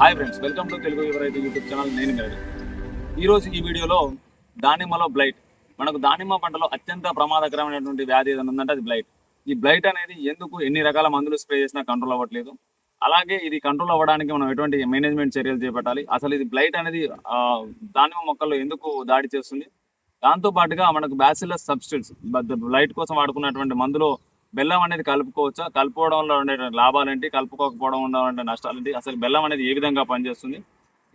Hi friends welcome to Telugu ఎవరైతే YouTube channel నేను madam ఈరోజు ఈ వీడియోలో దానిమ్మలో బ్లైట్ మనకు దానిమ్మ పంటలో అత్యంత ప్రమాదకరమైనటువంటి వ్యాధి ఏదైనా ఉందంటే అది బ్లైట్ ఈ బ్లైట్ అనేది ఎందుకు ఎన్ని రకాల మందులు స్ప్రే చేసినా కంట్రోల్ అవ్వట్లేదు. అలాగే ఇది కంట్రోల్ అవ్వడానికి మనం ఎటువంటి మేనేజ్మెంట్ చర్యలు చేపట్టాలి. అసలు ఇది బ్లైట్ అనేది దానిమ్మ మొక్కల్లో ఎందుకు దాడి చేస్తుంది? దాంతో పాటుగా మనకు బ్యాసిలస్ సబ్స్టిట్యూట్స్ బ్లైట్ కోసం వాడుకున్నటువంటి మందులో బెల్లం అనేది కలుపుకోవచ్చా? కలుపుకోవడం వల్ల ఉండే లాభాలేంటి? కలుపుకోకపోవడం వల్ల ఉండే నష్టాలేంటి? అసలు బెల్లం అనేది ఏ విధంగా పనిచేస్తుంది?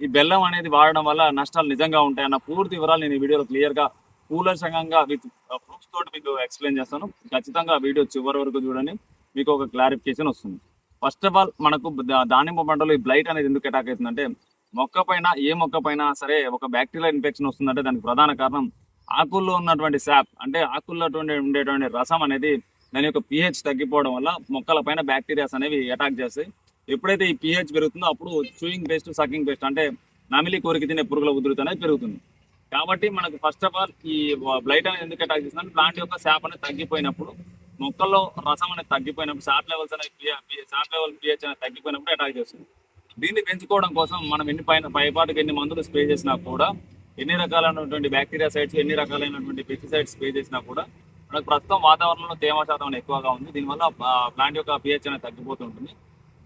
ఈ బెల్లం అనేది వాడడం వల్ల నష్టాలు నిజంగా ఉంటాయన్న పూర్తి వివరాలు నేను ఈ వీడియోలో క్లియర్గా కూలంగా విత్ ప్రూఫ్స్ తోటి మీకు ఎక్స్ప్లెయిన్ చేస్తాను. ఖచ్చితంగా వీడియో చివరి వరకు చూడండి. మీకు ఒక క్లారిఫికేషన్ వస్తుంది. ఫస్ట్ ఆఫ్ ఆల్ మనకు దానిమ్మ పంటలో ఈ బ్లైట్ అనేది ఎందుకు అటాక్ అవుతుందంటే మొక్క పైన ఏ మొక్క పైన సరే ఒక బ్యాక్టీరియల్ ఇన్ఫెక్షన్ వస్తుందంటే దానికి ప్రధాన కారణం ఆకుల్లో ఉన్నటువంటి శాప్ అంటే ఆకుల్లో అటువంటి- ఉండేటువంటి రసం అనేది దాని యొక్క పిహెచ్ తగ్గిపోవడం వల్ల మొక్కల పైన బ్యాక్టీరియాస్ అనేవి అటాక్ చేస్తాయి. ఎప్పుడైతే ఈ పిహెచ్ పెరుగుతుందో అప్పుడు చూయింగ్ పేస్ట్ సకింగ్ పేస్ట్ అంటే నమిలి కోరికి తినే పురుగుల ఉధృతి అనేది పెరుగుతుంది. కాబట్టి మనకు ఫస్ట్ ఆఫ్ ఆల్ ఈ బ్లైట్ అనేది ఎందుకు అటాక్ చేస్తుందంటే ప్లాంట్ యొక్క శాప్ అనేది తగ్గిపోయినప్పుడు మొక్కల్లో రసం అనేది తగ్గిపోయినప్పుడు షార్ట్ లెవెల్స్ అనేది షార్ట్ లెవెల్ పిహెచ్ అనేది తగ్గిపోయినప్పుడు అటాక్ చేస్తుంది. దీన్ని పెంచుకోవడం కోసం మనం ఎన్ని పైన పైపాటుకు ఎన్ని మందులు స్ప్రే చేసినా కూడా ఎన్ని రకాలైనటువంటి బ్యాక్టీరియా సైడ్స్ ఎన్ని రకాలైనటువంటి పెస్టిసైడ్స్ స్ప్రే చేసినా కూడా మనకు ప్రస్తుతం వాతావరణంలో తేమ శాతం అనేది ఎక్కువగా ఉంది. దీనివల్ల ప్లాంట్ యొక్క పిహెచ్ అనేది తగ్గిపోతుంటుంది.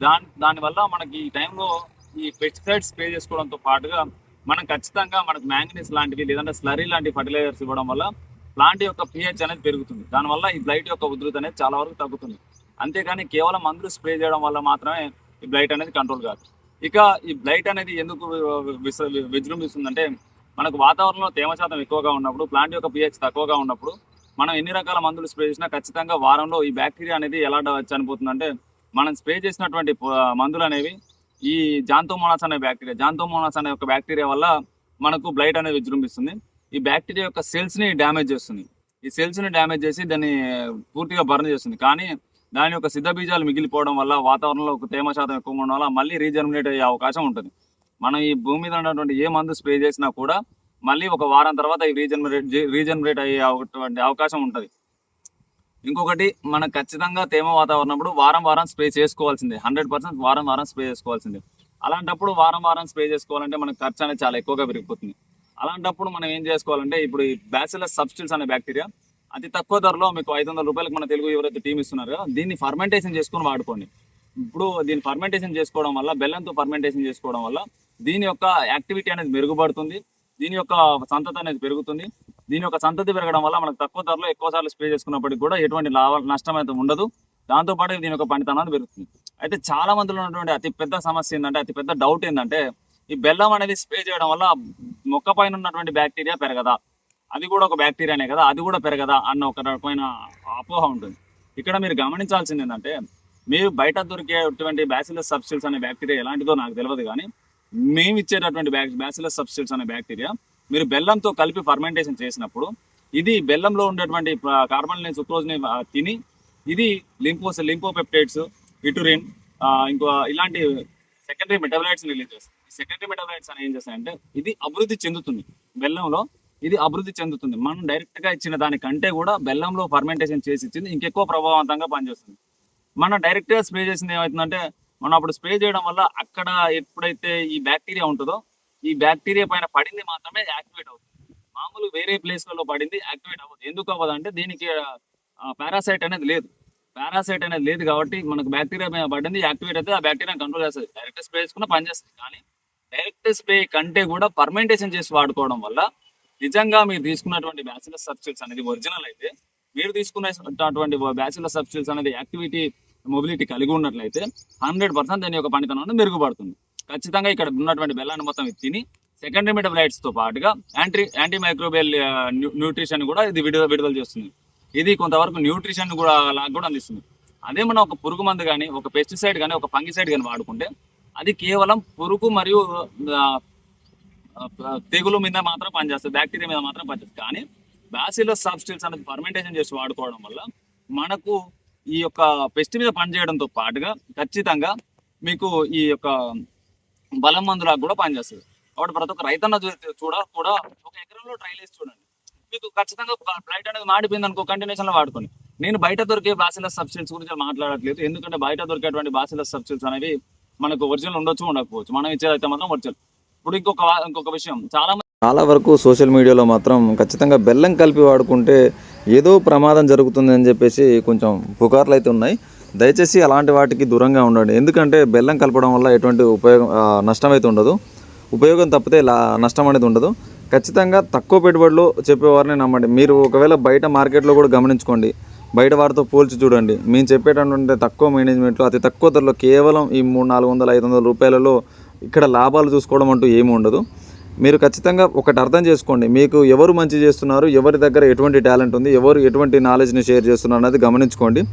దాని దానివల్ల మనకి ఈ టైంలో ఈ పెస్టిసైడ్స్ స్ప్రే చేసుకోవడంతో పాటుగా మనం ఖచ్చితంగా మనకు మ్యాంగనీస్ లాంటివి లేదంటే స్లరీ లాంటి ఫర్టిలైజర్స్ ఇవ్వడం వల్ల ప్లాంట్ యొక్క పిహెచ్ అనేది పెరుగుతుంది. దానివల్ల ఈ బ్లైట్ యొక్క ఉధృతి అనేది చాలా వరకు తగ్గుతుంది. అంతేగాని కేవలం మందులు స్ప్రే చేయడం వల్ల మాత్రమే ఈ బ్లైట్ అనేది కంట్రోల్ కాదు. ఇక ఈ బ్లైట్ అనేది ఎందుకు విస- విజృంభిస్తుందంటే మనకు వాతావరణంలో తేమ శాతం ఎక్కువగా ఉన్నప్పుడు ప్లాంట్ యొక్క పిహెచ్ తక్కువగా ఉన్నప్పుడు మనం ఎన్ని రకాల మందులు స్ప్రే చేసినా ఖచ్చితంగా వారంలో ఈ బ్యాక్టీరియా అనేది ఎలా చనిపోతుంది అంటే మనం స్ప్రే చేసినటువంటి మందులు అనేవి ఈ జాంతోమోనాస్ అనే బ్యాక్టీరియా జాంతోమోనాస్ అనే ఒక బ్యాక్టీరియా వల్ల మనకు బ్లైట్ అనేది విజృంభిస్తుంది. ఈ బ్యాక్టీరియా యొక్క సెల్స్ని డ్యామేజ్ చేస్తుంది. ఈ సెల్స్ని డ్యామేజ్ చేసి దాన్ని పూర్తిగా బర్న్ చేస్తుంది. కానీ దాని యొక్క సిద్ధ బీజాలు మిగిలిపోవడం వల్ల వాతావరణంలో ఒక తేమ శాతం ఎక్కువ ఉండడం వల్ల మళ్ళీ రీజర్మినేట్ అయ్యే అవకాశం ఉంటుంది. మనం ఈ భూమి మీద ఉన్నటువంటి ఏ మందు స్ప్రే చేసినా కూడా మళ్ళీ ఒక వారం తర్వాత ఈ రీజనరేట్ రీజనరేట్ అయ్యే అటువంటి అవకాశం ఉంటుంది. ఇంకొకటి మన ఖచ్చితంగా తేమ వాతావరణప్పుడు వారం వారం స్ప్రే చేసుకోవాల్సిందే. హండ్రెడ్ పర్సెంట్ వారం వారం స్ప్రే చేసుకోవాల్సిందే. అలాంటప్పుడు వారం వారం స్ప్రే చేసుకోవాలంటే మనకు ఖర్చు అనేది చాలా ఎక్కువగా పెరిగిపోతుంది. అలాంటప్పుడు మనం ఏం చేసుకోవాలంటే ఇప్పుడు ఈ బ్యాసిలస్ సబ్స్టిల్స్ అనే బ్యాక్టీరియా అతి తక్కువ ధరలో మీకు ఐదు వందల రూపాయలకు మన తెలుగు ఎవరైతే టీం ఇస్తున్నారు దీన్ని ఫర్మెంటేషన్ చేసుకొని వాడుకోండి. ఇప్పుడు దీన్ని ఫర్మెంటేషన్ చేసుకోవడం వల్ల బెల్లంతో ఫర్మెంటేషన్ చేసుకోవడం వల్ల దీని యొక్క యాక్టివిటీ అనేది మెరుగుపడుతుంది. దీని యొక్క సంతతి అనేది పెరుగుతుంది. దీని యొక్క సంతతి పెరగడం వల్ల మనకు తక్కువ ధరలో ఎక్కువ సార్లు స్ప్రే చేసుకున్నప్పటికీ కూడా ఎటువంటి లాభ నష్టం అయితే ఉండదు. దాంతోపాటు దీని యొక్క పనితనాన్ని పెరుగుతుంది. అయితే చాలా మందిలో ఉన్నటువంటి అతి పెద్ద సమస్య ఏంటంటే అతి పెద్ద డౌట్ ఏంటంటే ఈ బెల్లం అనేది స్ప్రే చేయడం వల్ల మొక్క పైన ఉన్నటువంటి బ్యాక్టీరియా పెరగదా? అది కూడా ఒక బ్యాక్టీరియానే కదా? అది కూడా పెరగదా? అన్న ఒక రకమైన అపోహ ఉంటుంది. ఇక్కడ మీరు గమనించాల్సింది ఏంటంటే మీరు బయట దొరికేటువంటి బ్యాసిలస్ సబ్స్టిల్స్ అనే బ్యాక్టీరియా ఎలాంటిదో నాకు తెలియదు కానీ మేము ఇచ్చేటటువంటి బ్యాసిలస్ సబ్స్టిల్స్ అనే బ్యాక్టీరియా మీరు బెల్లంతో కలిపి ఫర్మెంటేషన్ చేసినప్పుడు ఇది బెల్లంలో ఉండేటువంటి కార్బన్ సుక్రోజ్ని తిని ఇది లింపోస్ లింపోపెప్టైడ్స్ ఇటురిన్ ఇంకో ఇలాంటి సెకండరీ మెటబలైట్స్ రిలీజ్ చేస్తుంది సెకండరీ మెటబలైట్స్ అని ఏం చేస్తాయంటే ఇది అభివృద్ధి చెందుతుంది బెల్లంలో ఇది అభివృద్ధి చెందుతుంది. మనం డైరెక్ట్గా ఇచ్చిన దానికంటే కూడా బెల్లంలో ఫర్మెంటేషన్ చేసి ఇచ్చింది ఇంకెక్కువ ప్రభావవంతంగా పనిచేస్తుంది. మనం డైరెక్ట్గా స్ప్రే చేసింది ఏమవుతుందంటే మనం అప్పుడు స్ప్రే చేయడం వల్ల అక్కడ ఎప్పుడైతే ఈ బ్యాక్టీరియా ఉంటుందో ఈ బ్యాక్టీరియా పైన పడింది మాత్రమే యాక్టివేట్ అవుతుంది. మామూలు వేరే ప్లేస్లలో పడింది యాక్టివేట్ అవ్వదు. ఎందుకు అవ్వదు అంటే దీనికి పారాసైట్ అనేది లేదు. పారాసైట్ అనేది లేదు కాబట్టి మనకు బ్యాక్టీరియా పైన పడింది యాక్టివేట్ అయితే ఆ బ్యాక్టీరియా కంట్రోల్ చేస్తుంది. డైరెక్ట్ స్ప్రే చేసుకున్న పనిచేస్తుంది కానీ డైరెక్ట్ స్ప్రే కంటే కూడా పర్మెంటేషన్ చేసి వాడుకోవడం వల్ల నిజంగా మీరు తీసుకున్నటువంటి బ్యాచిలర్ సబ్స్టిట్యూట్స్ అనేది ఒరిజినల్ అయితే మీరు తీసుకున్నటువంటి బ్యాచిలర్ సబ్స్టిట్యూట్స్ అనేది యాక్టివిటీ మొబిలిటీ కలిగి ఉన్నట్లయితే హండ్రెడ్ పర్సెంట్ దాని యొక్క పనితనం అనేది మెరుగుపడుతుంది. ఖచ్చితంగా ఇక్కడ ఉన్నటువంటి బెల్లాన్ని మొత్తం తిని సెకండరీ మెటబలైట్స్తో పాటుగా యాంటీ యాంటీ మైక్రోబియల్ న్యూట్రిషన్ కూడా ఇది విడుదల విడుదల చేస్తుంది. ఇది కొంతవరకు న్యూట్రిషన్ కూడా లాగా కూడా అందిస్తుంది. అదే మనం ఒక పురుగు మందు కానీ ఒక పెస్టిసైడ్ కానీ ఒక ఫంగిసైడ్ కానీ వాడుకుంటే అది కేవలం పురుగు మరియు తెగులు మీద మాత్రం పనిచేస్తుంది బ్యాక్టీరియా మీద మాత్రం పనిచేస్తుంది. కానీ బ్యాసిలస్ సబ్స్టిల్స్ అనేది ఫర్మెంటేషన్ చేసి వాడుకోవడం వల్ల మనకు ఈ యొక్క పెస్ట్ మీద పనిచేయడంతో పాటుగా ఖచ్చితంగా మీకు ఈ యొక్క బలం మందులాగా కూడా పనిచేస్తుంది కాబట్టి ప్రతి ఒక్క రైతన్న చూడ కూడా ఒక ఎకరంలో ట్రైల్ వేసి చూడండి. మీకు ఖచ్చితంగా బ్లైట్ అనేది మాడిపోయింది అనుకో కంటిన్యూషన్లో వాడుకోండి. నేను బయట దొరికే బాసిల సబ్సిడీస్ గురించి మాట్లాడట్లేదు. ఎందుకంటే బయట దొరికేటువంటి బాసిల సబ్సిడీస్ అనేవి మనకు ఒరిజినల్ ఉండొచ్చు ఉండకపోవచ్చు. మనం ఇచ్చేదైతే మాత్రం ఒరిజినల్ ఇప్పుడు ఇంకొక ఇంకొక విషయం. చాలా మంది చాలా వరకు సోషల్ మీడియాలో మాత్రం ఖచ్చితంగా బెల్లం కలిపి వాడుకుంటే ఏదో ప్రమాదం జరుగుతుంది అని చెప్పేసి కొంచెం పుకార్లు అయితే ఉన్నాయి. దయచేసి అలాంటి వాటికి దూరంగా ఉండండి. ఎందుకంటే బెల్లం కలపడం వల్ల ఎటువంటి ఉపయోగం నష్టం అయితే ఉండదు. ఉపయోగం తప్పితే లా నష్టం అనేది ఉండదు. ఖచ్చితంగా తక్కువ పెట్టుబడిలో చెప్పేవారిని నమ్మండి. మీరు ఒకవేళ బయట మార్కెట్లో కూడా గమనించుకోండి. బయట వారితో పోల్చి చూడండి. మేము చెప్పేటటువంటి తక్కువ మేనేజ్మెంట్లో అతి తక్కువ ధరలో కేవలం ఈ మూడు నాలుగు వందల ఐదు వందల రూపాయలలో ఇక్కడ లాభాలు చూసుకోవడం అంటూ ఏమి ఉండదు. మీరు ఖచ్చితంగా ఒకటి అర్థం చేసుకోండి. మీకు ఎవరు మంచి చేస్తున్నారు ఎవరి దగ్గర ఎటువంటి టాలెంట్ ఉంది ఎవరు ఎటువంటి నాలెడ్జ్ని షేర్ చేస్తున్నారు అనేది గమనించుకోండి.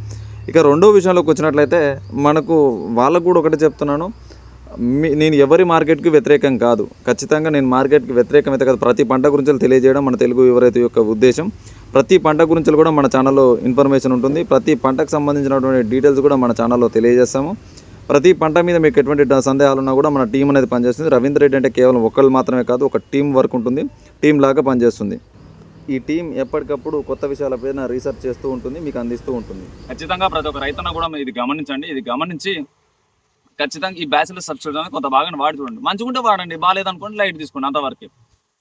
ఇక రెండో విషయంలోకి వచ్చినట్లయితే మనకు వాళ్ళకు కూడా ఒకటి చెప్తున్నాను. మీ- నేను ఎవరి మార్కెట్కి వ్యతిరేకం కాదు. ఖచ్చితంగా నేను మార్కెట్కి వ్యతిరేకం అయితే కాదు. ప్రతి పంట గురించి తెలియజేయడం మన తెలుగు ఎవరైతే యొక్క ఉద్దేశం. ప్రతి పంట గురించి కూడా మన ఛానల్లో ఇన్ఫర్మేషన్ ఉంటుంది. ప్రతి పంటకు సంబంధించినటువంటి డీటెయిల్స్ కూడా మన ఛానల్లో తెలియజేస్తాము. ప్రతి పంట మీద మీకు ఎటువంటి సందేహాలు ఉన్నా కూడా మన టీం అనేది పనిచేస్తుంది. రవీంద్ర రెడ్డి అంటే కేవలం ఒక్కళ్ళు మాత్రమే కాదు ఒక టీం వర్క్ ఉంటుంది. టీం లాగా పనిచేస్తుంది. ఈ టీం ఎప్పటికప్పుడు కొత్త విషయాలపైన రీసెర్చ్ చేస్తూ ఉంటుంది మీకు అందిస్తూ ఉంటుంది. ఖచ్చితంగా ప్రతి ఒక్క రైతన్న కూడా మీరు ఇది గమనించండి. ఇది గమనించి ఖచ్చితంగా ఈ బ్యాచిలర్ సబ్స్క్రిప్షన్ కొంత భాగాన్ని వాడి చూడండి. మంచిగుంటే వాడండి. బాగాలేదనుకోండి లైట్ తీసుకోండి అంతవరకు.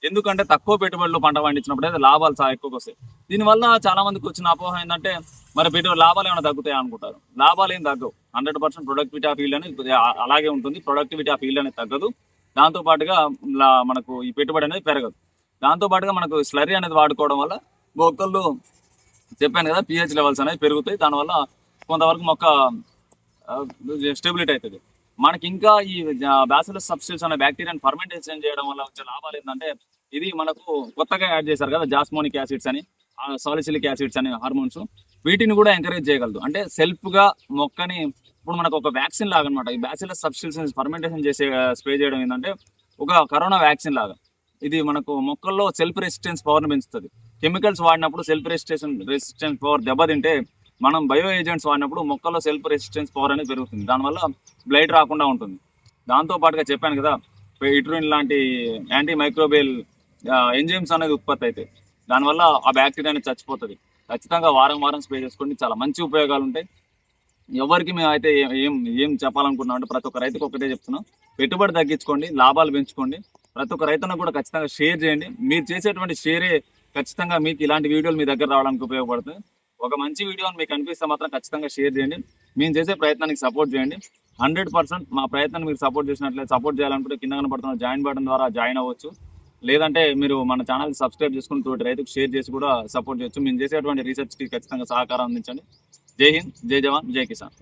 ఎందుకంటే తక్కువ పెట్టుబడిలో పంట పండించినప్పుడు అయితే లాభాలు చాలా ఎక్కువగా వస్తాయి. దీనివల్ల చాలా మందికి వచ్చిన అపోహ ఏంటంటే మరి పెట్టుబడి లాభాలు ఏమైనా తగ్గుతాయి అనుకుంటారు. లాభాలు ఏం తగ్గవు. హండ్రెడ్ పర్సెంట్ ప్రొడక్టివిటీ ఆ ఫీల్డ్ అనేది అలాగే ఉంటుంది. ప్రొడక్టివిటీ ఆ ఫీల్డ్ అనేది తగ్గదు. దాంతో పాటుగా మనకు ఈ పెట్టుబడి అనేది పెరగదు. దాంతో పాటుగా మనకు స్లరీ అనేది వాడుకోవడం వల్ల మొక్కలు చెప్పాను కదా పిహెచ్ లెవెల్స్ అనేవి పెరుగుతాయి. దానివల్ల కొంతవరకు మొక్క స్టెబిలిటీ అవుతుంది. మనకి ఇంకా ఈ బ్యాసిలస్ సబ్స్టిట్యూట్స్ అనే బ్యాక్టీరియాని ఫర్మెంటేషన్ చేయడం వల్ల వచ్చే లాభాలు ఏంటంటే ఇది మనకు కొత్తగా యాడ్ చేశారు కదా జాస్మోనిక్ యాసిడ్స్ అని సాలిసిలిక్ యాసిడ్స్ అని హార్మోన్స్. వీటిని కూడా ఎంకరేజ్ చేయగలదు. అంటే సెల్ఫ్గా మొక్కని ఇప్పుడు మనకు ఒక వ్యాక్సిన్ లాగా అనమాట ఈ బ్యాసిలస్ సబ్స్టిట్యూషన్స్ ఫర్మెంటేషన్ చేసే స్ప్రే చేయడం ఏంటంటే ఒక కరోనా వ్యాక్సిన్ లాగా. ఇది మనకు మొక్కల్లో సెల్ఫ్ రెసిస్టెన్స్ పవర్ని పెంచుతుంది. కెమికల్స్ వాడినప్పుడు సెల్ఫ్ రెసిస్టెన్స్ రెసిస్టెన్స్ పవర్ దెబ్బతింటే మనం బయో ఏజెంట్స్ వాడినప్పుడు మొక్కల్లో సెల్ఫ్ రెసిస్టెన్స్ పవర్ అనేది పెరుగుతుంది. దానివల్ల బ్లైట్ రాకుండా ఉంటుంది. దాంతో పాటుగా చెప్పాను కదా ఇట్రోన్ లాంటి యాంటీ మైక్రోబియల్ ఎంజైమ్స్ అనేది ఉత్పత్తి అవుతాయి దానివల్ల ఆ బ్యాక్టీరియా అనేది చచ్చిపోతుంది. ఖచ్చితంగా వారం వారం స్ప్రే చేసుకోండి. చాలా మంచి ఉపయోగాలు ఉంటాయి. ఎవరికి మేము అయితే ఏం ఏం చెప్పాలనుకున్నాం అంటే ప్రతి ఒక్క రైతుకు ఒకటే చెప్తున్నాం. పెట్టుబడి తగ్గించుకోండి లాభాలు పెంచుకోండి. ప్రతి ఒక్క రైతును కూడా ఖచ్చితంగా షేర్ చేయండి. మీరు చేసేటువంటి షేరే ఖచ్చితంగా మీకు ఇలాంటి వీడియోలు మీ దగ్గర రావడానికి ఉపయోగపడుతుంది. ఒక మంచి వీడియో మీకు అనిపిస్తే మాత్రం ఖచ్చితంగా షేర్ చేయండి. మేము చేసే ప్రయత్నానికి సపోర్ట్ చేయండి. హండ్రెడ్ పర్సెంట్ మా ప్రయత్నాన్ని మీరు సపోర్ట్ చేసినట్లయితే సపోర్ట్ చేయాలనుకుంటే కింద కనపడుతున్న జాయిన్ బటన్ ద్వారా జాయిన్ అవ్వచ్చు. లేదంటే మీరు మన ఛానల్ సబ్స్క్రైబ్ చేసుకుని తోటి రైతుకు షేర్ చేసి కూడా సపోర్ట్ చేయొచ్చు. మేము చేసేటువంటి రీసెర్చ్కి ఖచ్చితంగా సహకారం అందించండి. జై హింద్ జై జవాన్ జై కిసాన్.